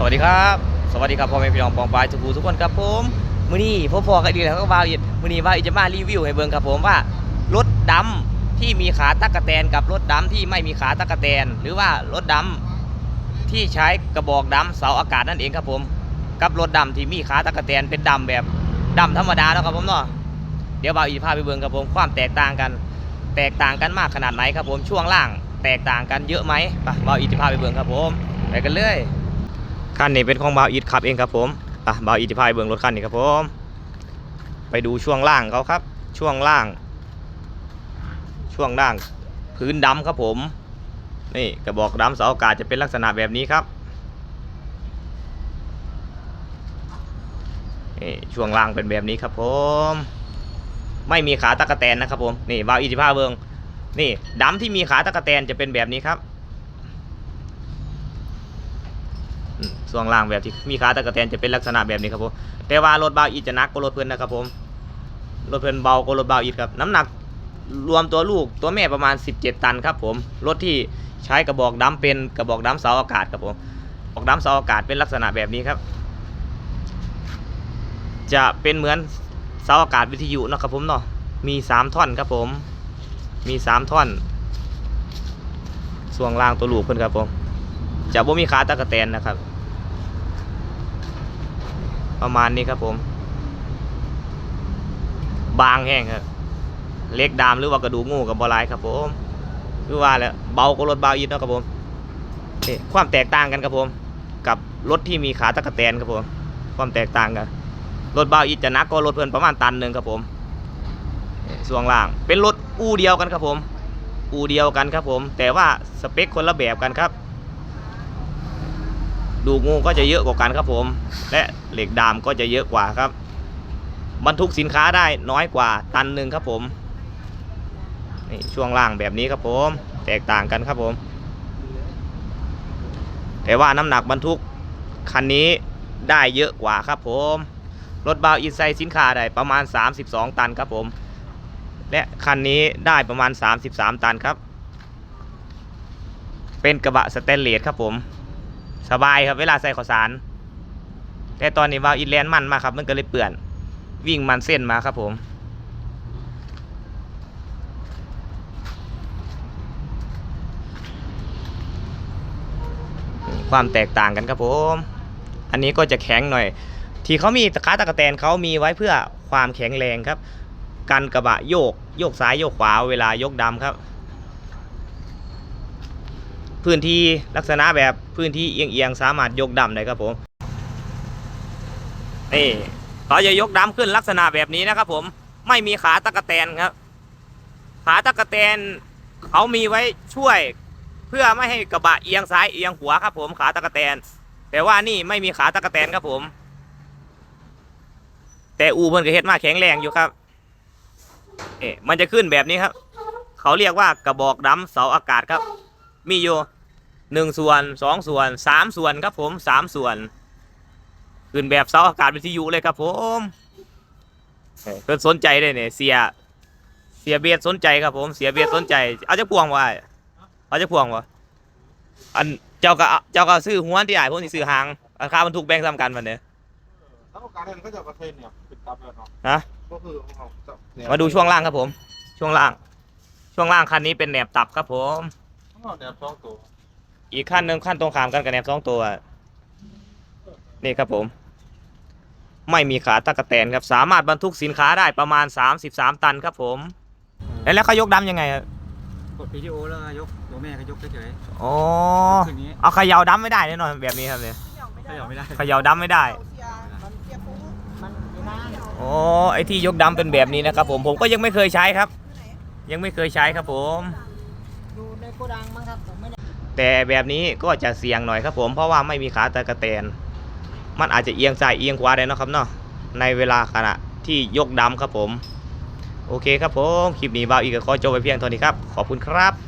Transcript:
สวัสดีครับ สวัสดีครับพ่อแม่พี่น้องปองปายทุกผู้ทุกคนครับผมมื้อนี้พ่อพ่อกันดีแล้วก็บ่าวอีกมื้อนี้บ่าวอีกจะมารีวิวให้เบิ่งครับผมว่ารถดำที่มีขาตักกะแตนกับรถดำที่ไม่มีขาตักกะแตน หรือว่ารถดำที่ใช้กระบอกดำเสาอากาศนั่นเองครับผม กับรถดำที่มีขาตักกะแตนเป็นดำแบบดำธรรมดาเนาะครับผมเนาะเดี๋ยวบ่าวอีกพาไปเบิ่งครับผมความแตกต่างกัน แตกต่างกันมากขนาดไหนครับผมช่วงล่าง แตกต่างกันเยอะไหมไปบ่าวอีกจะพาไปเบิ่งครับผมไปกันเลย คันนี้เป็นของบาวอีทขับเองครับผมอะบาวอีทจะพายเบื้องรถคันนี้ครับผม ไปดูช่วงล่างเขาครับ ช่วงล่าง ช่วงล่าง พื้นดำครับผม นี่กระบอกดำเสาอากาศจะเป็นลักษณะแบบนี้ครับนี่ช่วงล่างเป็นแบบนี้ครับผม ไม่มีขาตะกะแตนนะครับผม นี่บาวอีทจะพาเบื้องนี่ดำที่มีขาตะกะแตนจะเป็นแบบนี้ครับ ส่วนล่างแบบที่มีขาตะกะแตนจะเป็นลักษณะแบบนี้ครับผมแต่ว่ารถเบาอีจะนักกว่ารถเพื่อนนะครับผมรถเพื่อนเบากว่ารถเบาอีทครับน้ำหนักรวมตัวลูกตัวแม่ประมาณ 17 ตันครับผมรถที่ใช้กระบอกดำเป็นกระบอกดำเสาอากาศครับผมกระบอกดำเสาอากาศเป็นลักษณะแบบนี้ครับ จะเป็นเหมือนเสาอากาศวิทยุเนาะครับผมเนาะมี 3 ท่อนครับผม มี 3 ท่อนส่วนล่างตัวลูกเพื่อนครับผมจะบ่มีขาตะกะแตนนะครับ ประมาณนี้ครับผม บางแห้งครับเล็กดามหรือว่ากระดูกงูกับบอลายครับผมคือว่าแล้วเบากว่ารถเบาอีทเนะครับผมความแตกต่างกันครับผม กับรถที่มีขาตะกะแตนครับผม ความแตกต่างกันรถเบาอีทจะนักกว่ารถเพื่อนประมาณตันหนึ่งครับผมส่วนล่าง เป็นรถอู่เดียวกันครับผม อู่เดียวกันครับผม แต่ว่าสเปคคนละแบบกันครับ ดูงูก็จะเยอะกว่ากันครับผม และเหล็กดามก็จะเยอะกว่าครับ บรรทุกสินค้าได้น้อยกว่าตันหนึ่งครับผมนี่ช่วงล่างแบบนี้ครับผม แตกต่างกันครับผม แต่ว่าน้ำหนักบรรทุกคันนี้ได้เยอะกว่าครับผม รถบาวอีไซสินค้าได้ประมาณ 32 ตันครับผม และคันนี้ได้ประมาณ 33 ตันครับ เป็นกระบะสแตนเลสครับผม สบายครับเวลาใส่ข้าวสาร แต่ตอนนี้วาวอินแลนด์มันมากครับ มันก็เลยเปื่อนวิ่งมันเส้นมาครับผมความแตกต่างกันครับผม อันนี้ก็จะแข็งหน่อย ที่เขามีตะขาตะกะแตนเขามีไว้เพื่อความแข็งแรงครับ กันกระบะโยก โยกซ้ายโยกขวาเวลายกดำครับ พื้นที่ลักษณะแบบพื้นที่เอียงๆสามารถยกดำได้ครับผมนี่เขาจะยกดำขึ้นลักษณะแบบนี้นะครับ ผมไม่มีขาตะกะแตนครับ ขาตะกะแตนเขามีไว้ช่วยเพื่อไม่ให้กระบะเอียงซ้ายเอียงขวาครับ ผมขาตะกะแตน แต่ว่านี่ไม่มีขาตะกะแตนครับผม แต่อูเพิ่นก็เฮ็ดมาแข็งแรงอยู่ครับเอ๊ะมันจะขึ้นแบบนี้ครับ เขาเรียกว่ากระบอกดำเสาอากาศครับ มีอยู่ หนึ่งส่วนสองส่วนสามส่วนครับผมสามส่วน ขึ้นแบบเสาอากาศวิทยุเลยครับผมเอ้ยเพิ่นสนใจเลยเนี่ยเสีย เสียเบียดสนใจครับผม เสียเบียดสนใจ เอาจะพวงวะเอาจะพวงวะอันเจ้าก็เอาเจ้าก็ซื้อหัวที่ใหญ่พวกที่ซื้อหางราคามันถูกแบ่งซ้ำกันวันเนี้ยถ้าประกันนั้นก็จะประเทศเนี่ยปิดตับแล้วเนาะฮะก็คือของเราจะเนี่ยมาดูช่วงล่างครับผม ช่วงล่าง ช่วงล่างคันนี้เป็นแหนบตับครับผมทั้งหมดเนี่ยสองตัว อีกขั้นหนึ่งขั้นตรงขามกันกับแหนบสองตัว นี่ครับผม ไม่มีขาตะกะแตนครับสามารถบรรทุกสินค้าได้ประมาณ 33 ตันครับผม แล้วแล้วเขายกดำยังไงครับกดวิดีโอแล้วก็ยกตัวแม่ก็ยกเฉยอ๋อๆคืนนี้เอาเขยาวดำไม่ได้แน่นอนแบบนี้ครับเนี่ยถ้าหยอกไม่ได้เขยาวดำไม่ได้โอ้ไอที่ยกดำเป็นแบบนี้นะครับผมผมก็ยังไม่เคยใช้ครับ ยังไม่เคยใช้ครับผมอยู่ในโกดังมั้งครับผมไม่ได้ แต่แบบนี้ก็จะเสี่ยงหน่อยครับผมเพราะว่าไม่มีขาตะกะแตน มันอาจจะเอียงซ้ายเอียงขวาได้นะครับเนาะในเวลาขณะที่ยกดำครับผม โอเคครับผม คลิปนี้บ่าวอีกก็ขอจบไปเพียงเท่านี้ครับ ขอบคุณครับ